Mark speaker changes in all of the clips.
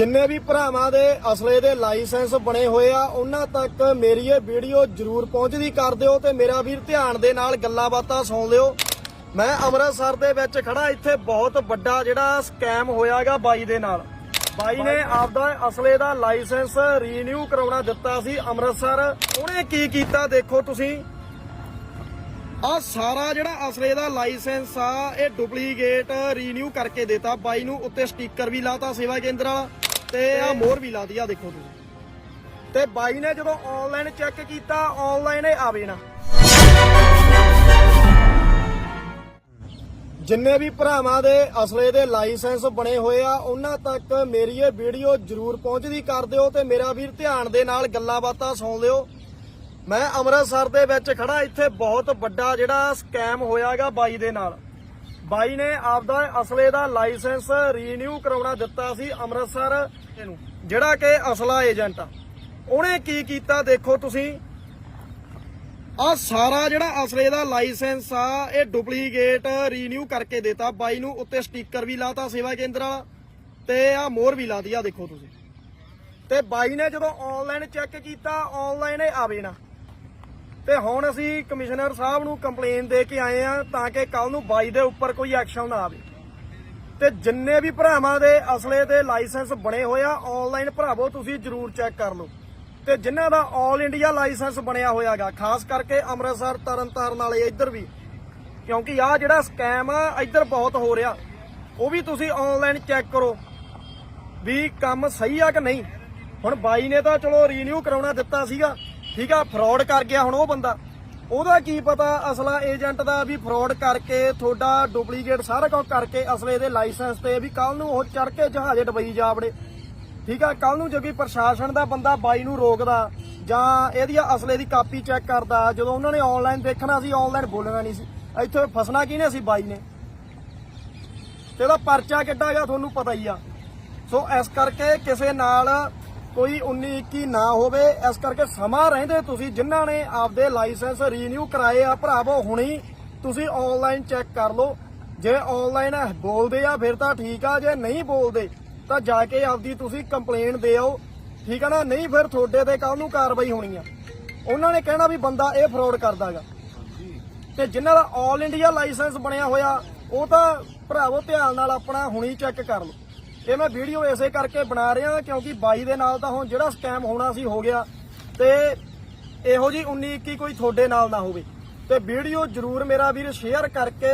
Speaker 1: ਜਿੰਨੇ ਵੀ ਭਰਾਵਾਂ ਦੇ ਅਸਲੇ ਦੇ ਲਾਇਸੈਂਸ ਬਣੇ ਹੋਏ ਆ ਉਹਨਾਂ ਤੱਕ ਮੇਰੀ ਇਹ ਵੀਡੀਓ ਜਰੂਰ ਪਹੁੰਚਦੀ ਕਰ ਦਿਓ ਤੇ ਮੇਰਾ ਵੀਰ ਧਿਆਨ ਦੇ ਨਾਲ ਗੱਲਾਂ ਬਾਤਾਂ ਸੁਣ ਲਿਓ। ਮੈਂ ਅੰਮ੍ਰਿਤਸਰ ਦੇ ਵਿੱਚ ਖੜਾ ਇੱਥੇ ਬਹੁਤ ਵੱਡਾ ਜਿਹੜਾ ਸਕੈਮ ਹੋਇਆਗਾ ਬਾਈ ਦੇ ਨਾਲ। ਬਾਈ ਨੇ ਆਪਦਾ ਅਸਲੇ ਦਾ ਲਾਇਸੈਂਸ ਰੀਨਿਊ ਕਰਾਉਣਾ ਦਿੱਤਾ ਸੀ ਅੰਮ੍ਰਿਤਸਰ। ਉਹਨੇ ਕੀ ਕੀਤਾ ਦੇਖੋ ਤੁਸੀਂ? ਆ ਸਾਰਾ ਜਿਹੜਾ ਅਸਲੇ ਦਾ ਲਾਇਸੈਂਸ ਆ ਇਹ ਡੁਪਲੀਕੇਟ ਰੀਨਿਊ ਕਰਕੇ ਦਿੱਤਾ। ਬਾਈ ਨੂੰ ਉੱਤੇ ਸਟicker ਵੀ ਲਾਤਾ ਸੇਵਾ ਕੇਂਦਰ ਵਾਲਾ। ਤੇ ਆ ਮੋਹਰ ਵੀ ਲਾਤੀ ਆ ਦੇਖੋ ਤੁਸੀਂ। ਤੇ ਬਾਈ ਨੇ ਜਦੋਂ ਆਨਲਾਈਨ ਚੈੱਕ ਕੀਤਾ ਆਨਲਾਈਨ ਇਹ ਆਵੇ ਨਾ। ਜਿੰਨੇ ਵੀ ਭਰਾਵਾਂ ਦੇ ਅਸਲੇ ਦੇ ਲਾਇਸੈਂਸ ਬਣੇ ਹੋਏ ਆ, ਉਹਨਾਂ ਤੱਕ ਮੇਰੀ ਇਹ ਵੀਡੀਓ ਜਰੂਰ ਪਹੁੰਚਦੀ ਕਰ ਦਿਓ ਤੇ ਮੇਰਾ ਵੀਰ ਧਿਆਨ ਦੇ ਨਾਲ ਗੱਲਾਂ ਬਾਤਾਂ ਸੁਣ ਲਿਓ। ਮੈਂ ਅੰਮ੍ਰਿਤਸਰ ਦੇ ਵਿੱਚ ਖੜਾ ਇੱਥੇ ਬਹੁਤ ਵੱਡਾ ਜਿਹੜਾ ਸਕੈਮ ਹੋਇਆਗਾ ਬਾਈ ਦੇ ਨਾਲ। ਬਾਈ ਨੇ ਆਪਦਾ ਅਸਲੇ ਦਾ ਲਾਇਸੈਂਸ ਰੀਨਿਊ ਕਰਾਉਣਾ ਦਿੱਤਾ ਸੀ ਅੰਮ੍ਰਿਤਸਰ ਨੂੰ ਜਿਹੜਾ ਕਿ ਅਸਲਾ ਏਜੰਟ ਆ। ਉਹਨੇ ਕੀ ਕੀਤਾ ਦੇਖੋ ਤੁਸੀਂ? ਆ ਸਾਰਾ ਜਿਹੜਾ ਅਸਲੇ ਦਾ ਲਾਇਸੈਂਸ ਆ, ਇਹ ਡੁਪਲੀਕੇਟ ਰੀਨਿਊ ਕਰਕੇ ਦਿੱਤਾ। ਬਾਈ ਨੂੰ ਉੱਤੇ ਸਟicker ਵੀ ਲਾਤਾ ਸੇਵਾ ਕੇਂਦਰ ਵਾਲਾ, ਤੇ ਆ ਮੋਹਰ ਵੀ ਲਾਤੀ, ਆ ਦੇਖੋ ਤੁਸੀਂ। ਤੇ ਬਾਈ ਨੇ ਜਦੋਂ ਆਨਲਾਈਨ ਚੈੱਕ ਕੀਤਾ ਆਨਲਾਈਨ ਇਹ ਆਵੇ ਨਾ। ਤੇ ਹੁਣ ਅਸੀਂ ਕਮਿਸ਼ਨਰ ਸਾਹਿਬ ਨੂੰ ਕੰਪਲੇਨ ਦੇ ਕੇ ਆਏ ਆ ਤਾਂ ਕਿ ਕੱਲ ਨੂੰ ਬਾਈ ਦੇ ਉੱਪਰ ਕੋਈ ਐਕਸ਼ਨ ਨਾ ਆਵੇ। ਤੇ ਜਿੰਨੇ ਵੀ ਭਰਾਵਾਂ ਦੇ ਅਸਲੇ ਦੇ ਲਾਇਸੈਂਸ ਬਣੇ ਹੋਏ ਆ ਆਨਲਾਈਨ ਭਰਾਵੋ, ਤੁਸੀਂ ਜਰੂਰ ਚੈੱਕ ਕਰ ਲਓ। ਤੇ ਜਿਨ੍ਹਾਂ ਦਾ 올 ਇੰਡੀਆ ਲਾਇਸੈਂਸ ਬਣਿਆ ਹੋਇਆਗਾ ਖਾਸ ਕਰਕੇ ਅੰਮ੍ਰਿਤਸਰ, ਤਰਨਤਾਰਨ ਵਾਲੇ ਇੱਧਰ ਵੀ, ਕਿਉਂਕਿ ਆ ਜਿਹੜਾ ਸਕੈਮ ਆ, ਇੱਧਰ ਬਹੁਤ ਹੋ ਰਿਹਾ। ਉਹ ਵੀ ਤੁਸੀਂ ਆਨਲਾਈਨ ਚੈੱਕ ਕਰੋ ਵੀ ਕੰਮ ਸਹੀ ਆ ਕਿ ਨਹੀਂ। ਹੁਣ ਬਾਈ ਨੇ ਤਾਂ ਚਲੋ ਰੀਨਿਊ ਕਰਾਉਣਾ ਦਿੱਤਾ ਸੀਗਾ। ਠੀਕ ਆ ਫਰਾਡ ਕਰ ਗਿਆ ਹੁਣ ਉਹ ਬੰਦਾ। ਉਹਦਾ ਕੀ ਪਤਾ ਅਸਲਾ ਏਜੰਟ ਦਾ ਵੀ ਫਰਾਡ ਕਰਕੇ ਤੁਹਾਡਾ ਡੁਪਲੀਕੇਟ ਸਾਰਾ ਕੁਝ ਕਰਕੇ ਅਸਲੇ ਦੇ ਲਾਇਸੈਂਸ ਤੇ ਵੀ ਕੱਲ ਨੂੰ ਉਹ ਚੜ ਕੇ ਜਹਾਜ਼ੇ ਡਬਈ ਜਾ ਵੜੇ। ਠੀਕ ਆ ਕੱਲ ਨੂੰ ਜੇ ਕੋਈ ਪ੍ਰਸ਼ਾਸਨ ਦਾ ਬੰਦਾ ਬਾਈ ਨੂੰ ਰੋਕਦਾ ਜਾਂ ਇਹਦੀ ਅਸਲੇ ਦੀ ਕਾਪੀ ਚੈੱਕ ਕਰਦਾ, ਜਦੋਂ ਉਹਨਾਂ ਨੇ ਆਨਲਾਈਨ ਦੇਖਣਾ ਸੀ ਆਨਲਾਈਨ ਬੋਲਣਾ ਨਹੀਂ ਸੀ। ਇੱਥੇ ਫਸਣਾ ਕਿਹਨੇ ਸੀ ਬਾਈ ਨੇ? ਤੇ ਉਹਦਾ ਪਰਚਾ ਕਿੱਡਾ ਹੈਗਾ ਤੁਹਾਨੂੰ ਪਤਾ ਹੀ ਆ। ਸੋ ਇਸ ਕਰਕੇ ਕਿਸੇ ਨਾਲ ਕੋਈ 19 21 ਨਾ ਹੋਵੇ, ਇਸ ਕਰਕੇ ਸਮਾਂ ਰਹਿੰਦੇ ਤੁਸੀਂ ਜਿਨ੍ਹਾਂ ਨੇ ਆਪਦੇ ਲਾਇਸੈਂਸ ਰੀਨਿਊ ਕਰਾਏ ਆ, ਭਰਾਵੋ, ਹੁਣੀ ਤੁਸੀਂ ਆਨਲਾਈਨ ਚੈੱਕ ਕਰ ਲਓ। ਜੇ ਆਨਲਾਈਨ ਬੋਲਦੇ ਆ, ਫਿਰ ਤਾਂ ਠੀਕ ਆ, ਜੇ ਨਹੀਂ ਬੋਲਦੇ, ਤਾਂ ਜਾ ਕੇ ਆਪਦੀ ਤੁਸੀਂ ਕੰਪਲੇਂਟ ਦੇ ਆਓ। ਠੀਕ ਆ ਨਾ? ਨਹੀਂ, ਫਿਰ ਤੁਹਾਡੇ ਤੇ ਕੱਲ ਨੂੰ ਕਾਰਵਾਈ ਹੋਣੀ ਆ। ਉਹਨਾਂ ਨੇ ਕਹਿਣਾ ਵੀ ਬੰਦਾ ਇਹ ਫਰਾਡ ਕਰਦਾਗਾ ਤੇ ਜਿਨ੍ਹਾਂ ਦਾ 올 ਇੰਡੀਆ ਲਾਇਸੈਂਸ ਬਣਿਆ ਹੋਇਆ, ਉਹ ਤਾਂ ਭਰਾਵੋ, ਧਿਆਨ ਨਾਲ ਆਪਣਾ ਹੁਣੀ ਚੈੱਕ ਕਰ ਲਓ। ਇਹ ਮੈਂ ਵੀਡੀਓ ਐਸੇ ਕਰਕੇ ਬਣਾ ਰਿਹਾ ਕਿਉਂਕਿ ਬਾਈ ਦੇ ਨਾਲ ਤਾਂ ਹੁਣ ਜਿਹੜਾ ਸਕੈਮ ਹੋਣਾ ਸੀ ਹੋ ਗਿਆ ਤੇ ਇਹੋ ਜੀ 19 21 ਕੋਈ ਤੁਹਾਡੇ ਨਾਲ ਨਾ ਹੋਵੇ। ਤੇ ਵੀਡੀਓ ਜਰੂਰ ਮੇਰਾ ਵੀਰ ਸ਼ੇਅਰ ਕਰਕੇ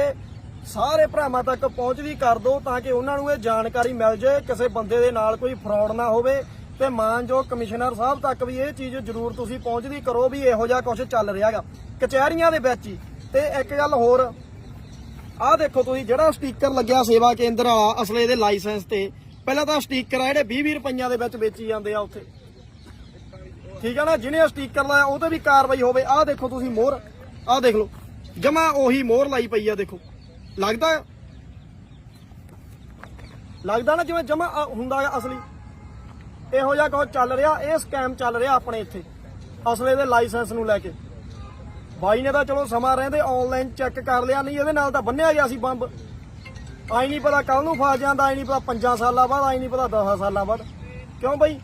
Speaker 1: ਸਾਰੇ ਭਰਾਵਾਂ ਤੱਕ ਪਹੁੰਚਦੀ ਕਰ ਦਿਓ ਤਾਂ ਕਿ ਉਹਨਾਂ ਨੂੰ ਇਹ ਜਾਣਕਾਰੀ ਮਿਲ ਜਾਏ ਕਿਸੇ ਬੰਦੇ ਦੇ ਨਾਲ ਕੋਈ ਫਰਾਡ ਨਾ ਹੋਵੇ ਤੇ ਮਾਨਯੋਗ ਕਮਿਸ਼ਨਰ ਸਾਹਿਬ ਤੱਕ ਵੀ ਇਹ ਚੀਜ਼ ਜਰੂਰ ਤੁਸੀਂ ਪਹੁੰਚਦੀ ਕਰੋ ਵੀ ਇਹੋ ਜਿਹਾ ਕੁਝ ਚੱਲ ਰਿਹਾਗਾ ਕਚਹਿਰੀਆਂ ਦੇ ਵਿੱਚ ਹੀ। ਤੇ ਇੱਕ ਗੱਲ ਹੋਰ ਆਹ ਦੇਖੋ ਤੁਸੀਂ, ਜਿਹੜਾ ਸਟicker ਲੱਗਿਆ ਸੇਵਾ ਕੇਂਦਰ ਵਾਲਾ, ਅਸਲੇ ਦੇ ਲਾਇਸੈਂਸ ਤੇ, ਪਹਿਲਾਂ ਤਾਂ ਸਟicker ਆ ਜਿਹੜੇ 20 20 ਰੁਪਈਆਂ ਦੇ ਵਿੱਚ ਵੇਚੀ ਜਾਂਦੇ ਆ ਉੱਥੇ। ਠੀਕ ਆ ਨਾ? ਜਿਹਨੇ ਸਟicker ਲਾਇਆ, ਉਹ ਤੇ ਵੀ ਕਾਰਵਾਈ ਹੋਵੇ। ਆਹ ਦੇਖੋ ਤੁਸੀਂ ਮੋਹਰ, ਆਹ ਦੇਖ ਲਓ। ਜਮਾ ਉਹੀ ਮੋਹਰ ਲਾਈ ਪਈ ਆ, ਦੇਖੋ। ਲੱਗਦਾ? ਲੱਗਦਾ ਨਾ ਜਿਵੇਂ ਜਮਾ ਹੁੰਦਾ ਹੈ ਅਸਲੀ। ਇਹੋ ਜਿਹਾ ਕੁਝ ਚੱਲ ਰਿਹਾ, ਇਹ ਸਕੈਮ ਚੱਲ ਰਿਹਾ ਆਪਣੇ ਇੱਥੇ, ਅਸਲੇ ਦੇ ਲਾਇਸੈਂਸ ਨੂੰ ਲੈ ਕੇ। ਬਾਈ ਨੇ ਤਾਂ ਚਲੋ ਸਮਾਂ ਰਹਿੰਦੇ ਆਨਲਾਈਨ ਚੈੱਕ ਕਰ ਲਿਆ ਨਹੀਂ ਇਹਦੇ ਨਾਲ ਤਾਂ ਬੰਨਿਆ ਗਿਆ ਸੀ ਬੰਬ। ਆਈ ਨਹੀਂ ਪਤਾ ਕੱਲ ਨੂੰ ਫਸ ਜਾਂਦਾ ਆਈ ਨਹੀਂ ਪਤਾ 5 ਸਾਲਾਂ ਬਾਅਦ ਆਈ ਨਹੀਂ ਪਤਾ 10 ਸਾਲਾਂ ਬਾਅਦ। ਕਿਉਂ ਬਾਈ?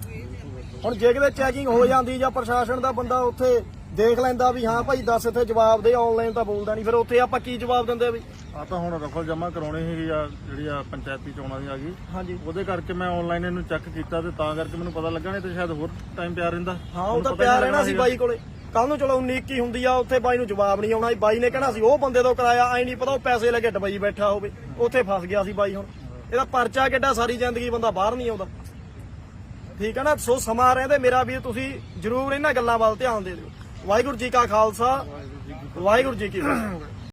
Speaker 1: ਹੁਣ ਜੇ ਕਿਤੇ ਚੈਕਿੰਗ ਹੋ ਜਾਂਦੀ ਜਾਂ ਪ੍ਰਸ਼ਾਸਨ ਦਾ ਬੰਦਾ ਉੱਥੇ ਦੇਖ ਲੈਂਦਾ ਵੀ ਹਾਂ ਭਾਈ ਦੱਸ ਇੱਥੇ ਜਵਾਬ ਦੇ ਆਨਲਾਈਨ ਤਾਂ ਬੋਲਦਾ ਨਹੀਂ ਫਿਰ ਉੱਥੇ ਆਪਾਂ ਕੀ ਜਵਾਬ ਦਿੰਦੇ ਬਈ
Speaker 2: ਆ ਤਾਂ ਹੁਣ ਰਫਲ ਜਮਾ ਕਰਾਉਣੀ ਹੈਗੀ ਆ ਜਿਹੜੀ ਆ ਪੰਚਾਇਤੀ ਚੋਣਾਂ ਦੀ ਆ ਗਈ।
Speaker 1: ਹਾਂਜੀ।
Speaker 2: ਉਹਦੇ ਕਰਕੇ ਮੈਂ ਆਨਲਾਈਨ ਇਹਨੂੰ ਚੈੱਕ ਕੀਤਾ ਤੇ ਤਾਂ ਕਰਕੇ ਮੈਨੂੰ ਪਤਾ ਲੱਗਾ ਨਹੀਂ ਤੇ ਸ਼ਾਇਦ ਹੋਰ ਟਾਈਮ ਪਿਆ ਰਹਿੰਦਾ।
Speaker 1: ਹਾਂ ਉਹ ਤਾਂ ਪਿਆ ਰਹਿਣਾ ਸੀ ਬਾਈ ਕੋਲੇ। ਕੱਲ ਨੂੰ ਚਲੋ 19 21 ਹੁੰਦੀ ਆ, ਉੱਥੇ ਬਾਈ ਨੂੰ ਜਵਾਬ ਨਹੀਂ ਆਉਣਾ ਬਾਈ ਨੇ ਕਹਿਣਾ ਸੀ, ਉਹ ਬੰਦੇ ਤੋਂ ਕਰਾਇਆ ਆਈ ਨਹੀਂ ਪਤਾ ਉਹ ਪੈਸੇ ਲੈ ਕੇ ਡਬਈ ਬੈਠਾ ਹੋਵੇ। ਉੱਥੇ ਫਸ ਗਿਆ ਸੀ ਬਾਈ ਹੁਣ। ਇਹਦਾ ਪਰਚਾ ਕਿੱਡਾ ਸਾਰੀ ਜ਼ਿੰਦਗੀ ਬੰਦਾ ਬਾਹਰ ਨਹੀਂ ਆਉਂਦਾ। ਠੀਕ ਹੈ ਨਾ? ਸੋ ਸਮਾਂ ਰਹਿੰਦੇ ਮੇਰਾ ਵੀਰ, ਤੁਸੀਂ ਜਰੂਰ ਇਹਨਾਂ ਗੱਲਾਂ ਵੱਲ ਧਿਆਨ ਦੇ ਦਿਓ। ਵਾਹਿਗੁਰੂ ਜੀ ਕਾ ਖਾਲਸਾ, ਵਾਹਿਗੁਰੂ ਜੀ ਕੀ ਫਤਿਹ।